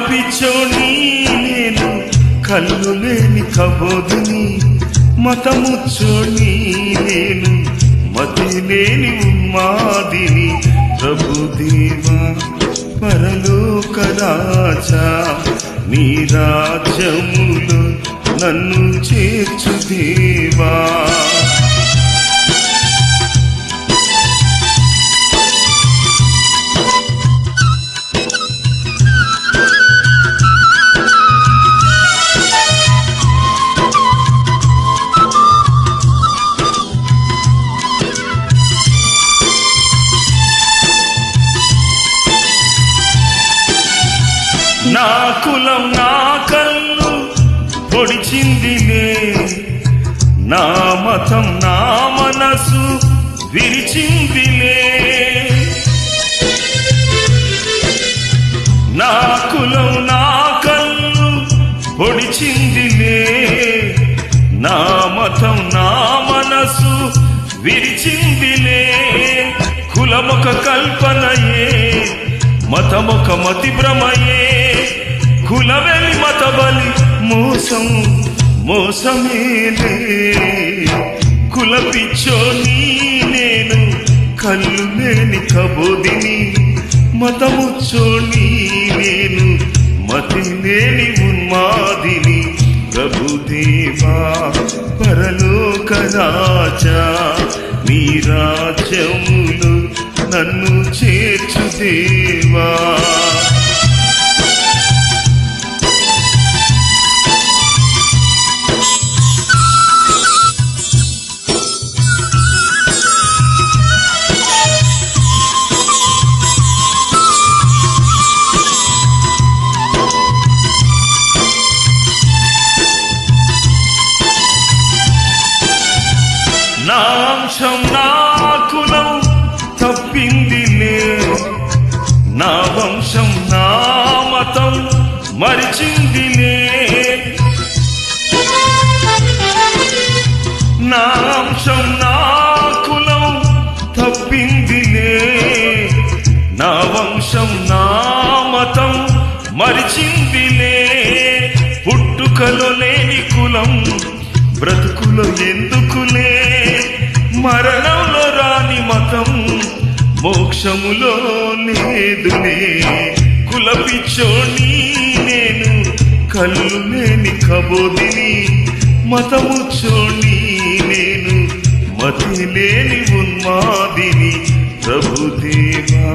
పిచ్చోని నేను కళ్ళు లేని కబోదిని మతముచ్చోని నేను మతి లేని ఉమ్మాదిని ప్రభుదేవా పరలోక రాజా నీ రాజ్యములో నన్ను చేర్చు దేవా నా కులం నా కళ్ళు పొడిచిందిలే నా. మతం నా మనసు విరిచిందిలే నా. కులం నా కళ్ళు పొడిచిందిలే నా. మతం నా మనసు విరిచిందిలే కులమొక కల్పనయే మతమొక మతి భ్రమయే. మోసం మోసమేలే కుల పిచ్చోని నేను కళ్ళు లేని కబోదిని మతముచ్చోని నేను మతి లేని ఉన్మాదిని. ప్రభుదేవా పరలోక రాజా నీ రాజ్యములు నన్ను చేర్చు దేవా తప్పిందిలే నా వంశం నా మతం మరిచిందిలే. నా అంశం నా కులం తప్పిందిలే. నా వంశం నా మతం మరిచిందిలే. పుట్టుకలో లేని కులం బ్రతుకులో ఎందుకులే? మరణంలో రాని మతం మోక్షములో నేదునే కులపిచ్చోని నేను కళ్ళు లేని కబోదిని మతము నేను మతి లేని ఉన్మాదిని. ప్రభుదేవా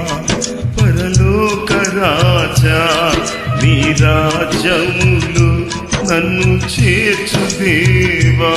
పరలోక రాజా నీ రాజ్యములు నన్ను చేర్చు దేవా.